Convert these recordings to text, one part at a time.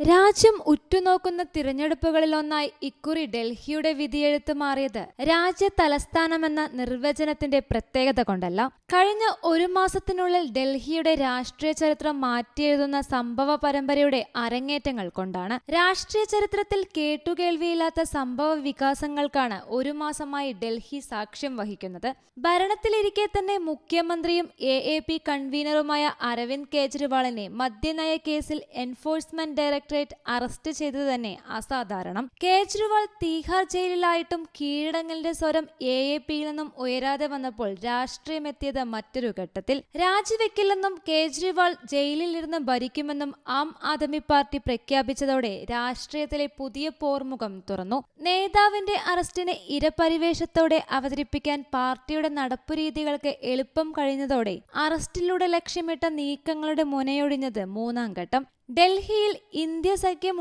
രാജ്യം ഉറ്റുനോക്കുന്ന തിരഞ്ഞെടുപ്പുകളിലൊന്നായി ഇക്കുറി ഡൽഹിയുടെ വിധിയെഴുത്ത് മാറിയത് രാജ്യ തലസ്ഥാനമെന്ന നിർവചനത്തിന്റെ പ്രത്യേകത കൊണ്ടല്ല. കഴിഞ്ഞ ഒരു മാസത്തിനുള്ളിൽ ഡൽഹിയുടെ രാഷ്ട്രീയ ചരിത്രം മാറ്റിയെഴുതുന്ന സംഭവ പരമ്പരയുടെ അരങ്ങേറ്റങ്ങൾ കൊണ്ടാണ്. രാഷ്ട്രീയ ചരിത്രത്തിൽ കേട്ടുകേൾവിയില്ലാത്ത സംഭവ വികാസങ്ങൾക്കാണ് ഒരു മാസമായി ഡൽഹി സാക്ഷ്യം വഹിക്കുന്നത്. ഭരണത്തിലിരിക്കെ തന്നെ മുഖ്യമന്ത്രിയും എ കൺവീനറുമായ അരവിന്ദ് കെജ്രിവാളിനെ മദ്യനയ കേസിൽ എൻഫോഴ്സ്മെന്റ് ഡയറക്ടറേറ്റ് അറസ്റ്റ് ചെയ്തത് തന്നെ അസാധാരണം. കേജ്രിവാൾ തീഹാർ ജയിലിലായിട്ടും കീഴടങ്ങലിന്റെ സ്വരം എ എ പിയിൽ നിന്നും ഉയരാതെ വന്നപ്പോൾ രാഷ്ട്രീയമെത്തിയത് മറ്റൊരു ഘട്ടത്തിൽ. രാജിവെക്കില്ലെന്നും കേജ്രിവാൾ ജയിലിലിരുന്ന് ഭരിക്കുമെന്നും ആം ആദ്മി പാർട്ടി പ്രഖ്യാപിച്ചതോടെ രാഷ്ട്രീയത്തിലെ പുതിയ പോർമുഖം തുറന്നു. നേതാവിന്റെ അറസ്റ്റിനെ ഇരപരിവേഷത്തോടെ അവതരിപ്പിക്കാൻ പാർട്ടിയുടെ നടപ്പു രീതികൾക്ക് എളുപ്പം കഴിഞ്ഞതോടെ അറസ്റ്റിലൂടെ ലക്ഷ്യമിട്ട നീക്കങ്ങളുടെ മുനയൊടിഞ്ഞത് മൂന്നാം ഘട്ടം. ഡൽഹിയിൽ ഇന്ത്യ സഖ്യം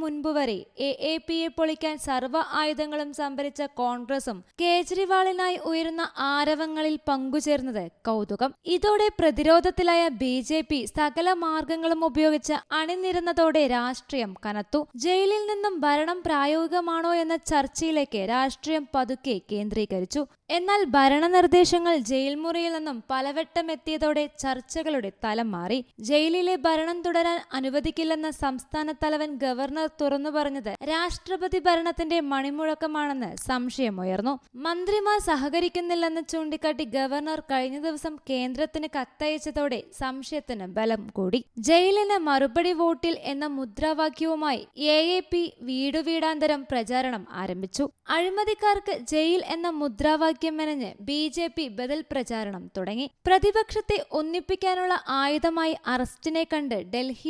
മുൻപ് വരെ എ എ പിയെ പൊളിക്കാൻ സർവ ആയുധങ്ങളും സംഭരിച്ച കോൺഗ്രസും കേജ്രിവാളിനായി ഉയരുന്ന ആരവങ്ങളിൽ പങ്കുചേർന്നത് കൗതുകം. ഇതോടെ പ്രതിരോധത്തിലായ ബി ജെ പി സകല മാർഗങ്ങളും ഉപയോഗിച്ച് അണിനിരുന്നതോടെ രാഷ്ട്രീയം കനത്തു. ജയിലിൽ നിന്നും ഭരണം പ്രായോഗികമാണോ എന്ന ചർച്ചയിലേക്ക് രാഷ്ട്രീയം പതുക്കെ കേന്ദ്രീകരിച്ചു. എന്നാൽ ഭരണനിർദ്ദേശങ്ങൾ ജയിൽ മുറിയിൽ നിന്നും പലവട്ടം എത്തിയതോടെ ചർച്ചകളുടെ തലം മാറി. ജയിലിലെ ഭരണം തുടരാൻ അനുവദിക്കില്ലെന്ന സംസ്ഥാന തലവൻ ഗവർണർ തുറന്നു പറഞ്ഞത് രാഷ്ട്രപതി ഭരണത്തിന്റെ മണിമുഴക്കമാണെന്ന് സംശയമുയർന്നു മന്ത്രിമാർ സഹകരിക്കുന്നില്ലെന്ന് ചൂണ്ടിക്കാട്ടി ഗവർണർ കഴിഞ്ഞ ദിവസം കേന്ദ്രത്തിന് കത്തയച്ചതോടെ സംശയത്തിന് ബലം കൂടി. ജയിലിന് മറുപടി വോട്ടിൽ എന്ന മുദ്രാവാക്യവുമായി എ എ പി വീടു വീടാന്തരം പ്രചാരണം ആരംഭിച്ചു. അഴിമതിക്കാർക്ക് ജയിൽ എന്ന മുദ്രാവാക്യം മെനഞ്ഞ് ബി ജെ പി ബദൽ പ്രചാരണം തുടങ്ങി. പ്രതിപക്ഷത്തെ ഒന്നിപ്പിക്കാനുള്ള ആയുധമായി അറസ്റ്റിനെ കണ്ട്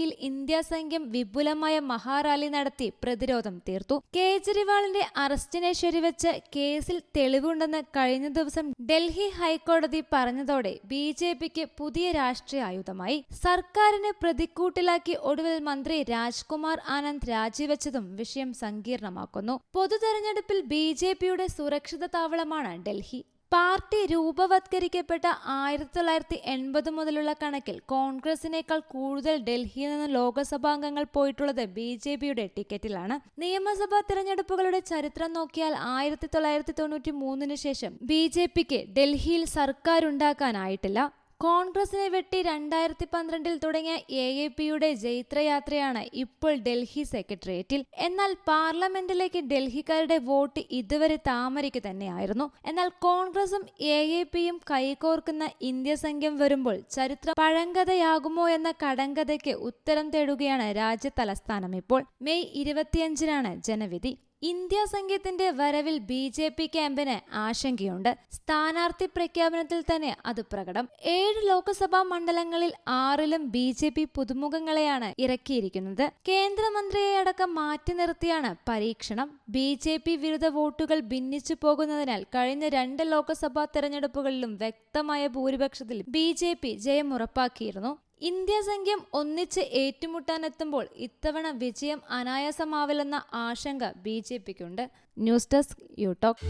ഡൽഹിയിൽ ഇന്ത്യ സംഘം വിപുലമായ മഹാറാലി നടത്തി പ്രതിരോധം തീർത്തു. കേജ്രിവാളിന്റെ അറസ്റ്റിനെ ശരിവെച്ച് കേസിൽ തെളിവുണ്ടെന്ന് കഴിഞ്ഞ ദിവസം ഡൽഹി ഹൈക്കോടതി പറഞ്ഞതോടെ ബി ജെ പിക്ക് പുതിയ രാഷ്ട്രീയ ആയുധമായി. സർക്കാരിനെ പ്രതിക്കൂട്ടിലാക്കി ഒടുവിൽ മന്ത്രി രാജ്കുമാർ ആനന്ദ് രാജിവെച്ചതും വിഷയം സങ്കീർണമാക്കുന്നു. പൊതു തെരഞ്ഞെടുപ്പിൽ ബി സുരക്ഷിത താവളമാണ് ഡൽഹി. പാർട്ടി രൂപവത്കരിക്കപ്പെട്ട ആയിരത്തി തൊള്ളായിരത്തി എൺപത് മുതലുള്ള കണക്കിൽ കോൺഗ്രസിനേക്കാൾ കൂടുതൽ ഡൽഹിയിൽ നിന്ന് ലോകസഭാംഗങ്ങൾ പോയിട്ടുള്ളത് ബി ജെ പിയുടെ ടിക്കറ്റിലാണ്. നിയമസഭാ തെരഞ്ഞെടുപ്പുകളുടെ ചരിത്രം നോക്കിയാൽ ആയിരത്തി തൊള്ളായിരത്തി തൊണ്ണൂറ്റി മൂന്നിന് ശേഷം ബി ജെ പിക്ക് ഡൽഹിയിൽ സർക്കാരുണ്ടാക്കാനായിട്ടില്ല. കോൺഗ്രസിനെ വെട്ടി രണ്ടായിരത്തി പന്ത്രണ്ടിൽ തുടങ്ങിയ എ എ പിയുടെ ജൈത്രയാത്രയാണ് ഇപ്പോൾ ഡൽഹി സെക്രട്ടേറിയറ്റിൽ. എന്നാൽ പാർലമെന്റിലേക്ക് ഡൽഹിക്കാരുടെ വോട്ട് ഇതുവരെ താമരയ്ക്ക് തന്നെയായിരുന്നു. എന്നാൽ കോൺഗ്രസും എ എ പിയും കൈകോർക്കുന്ന ഇന്ത്യ സംഘം വരുമ്പോൾ ചരിത്ര പഴങ്കഥയാകുമോ എന്ന കടങ്കഥയ്ക്ക് ഉത്തരം തേടുകയാണ് രാജ്യ തലസ്ഥാനം ഇപ്പോൾ. മെയ് ഇരുപത്തിയഞ്ചിനാണ് ജനവിധി. ഇന്ത്യ സംഘത്തിന്റെ വരവിൽ ബി ജെ പി ക്യാമ്പിന് ആശങ്കയുണ്ട്. സ്ഥാനാർത്ഥി പ്രഖ്യാപനത്തിൽ തന്നെ അത് പ്രകടം. ഏഴ് ലോക്സഭാ മണ്ഡലങ്ങളിൽ ആറിലും ബി ജെ പി പുതുമുഖങ്ങളെയാണ് ഇറക്കിയിരിക്കുന്നത്. കേന്ദ്രമന്ത്രിയെ അടക്കം മാറ്റി നിർത്തിയാണ് പരീക്ഷണം. ബി ജെ പി വിരുദ്ധ വോട്ടുകൾ ഭിന്നിച്ചു പോകുന്നതിനാൽ കഴിഞ്ഞ രണ്ട് ലോക്സഭാ തെരഞ്ഞെടുപ്പുകളിലും വ്യക്തമായ ഭൂരിപക്ഷത്തിൽ ബി ജെ പി ജയം ഉറപ്പാക്കിയിരുന്നു. ഇന്ത്യ സംഖ്യം ഒന്നിച്ച് ഏറ്റുമുട്ടാനെത്തുമ്പോൾ ഇത്തവണ വിജയം അനായാസമാവില്ലെന്ന ആശങ്ക ബി ജെ പിക്കുണ്ട്. News desk യൂടോക്ക്